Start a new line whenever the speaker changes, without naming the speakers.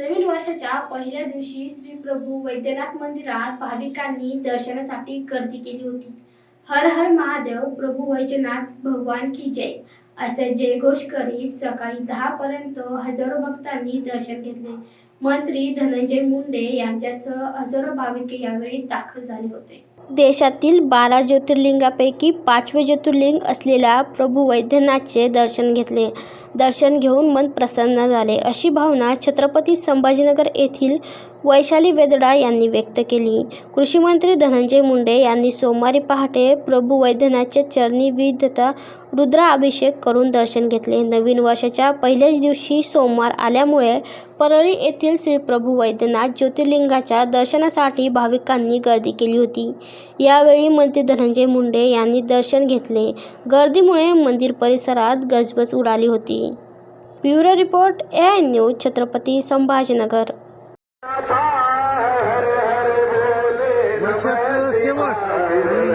नवीन वर्षाच्या पहिल्या दिवशी श्री प्रभू वैद्यनाथ मंदिरात भाविकांनी दर्शनासाठी गर्दी केली होती. हर हर महादेव प्रभू वैद्यनाथ भगवान की जय असे जयघोष करीत सकाळी दहा पर्यंत हजारो भक्तांनी दर्शन घेतले. मंत्री धनंजय मुंडे यांच्यासह हजारो भाविक यावेळी दाखल झाले होते. देशातील बारा ज्योतिर्लिंगापैकी पाचवे ज्योतिर्लिंग असलेल्या प्रभू वैद्यनाथचे दर्शन घेतले. दर्शन घेऊन मन प्रसन्न झाले. अशी भावना छत्रपती संभाजीनगर येथील वैशाली वेदडा यांनी व्यक्त केली. कृषी मंत्री धनंजय मुंडे यांनी सोमवारी पहाटे प्रभू वैद्यनाथच्या चरणी विविधता रुद्राभिषेक करून दर्शन घेतले. नवीन वर्षाच्या पहिल्याच दिवशी सोमवार आल्यामुळे परळी येथील श्री प्रभू वैद्यनाथ ज्योतिर्लिंगाच्या दर्शनासाठी भाविकांनी गर्दी केली होती. यावेळी मंत्री धनंजय मुंडे यांनी दर्शन घेतले. गर्दीमुळे मंदिर परिसरात गजबज उडाली होती. Bureau report A news Chhatrapati Sambhajinagar.
शेवट.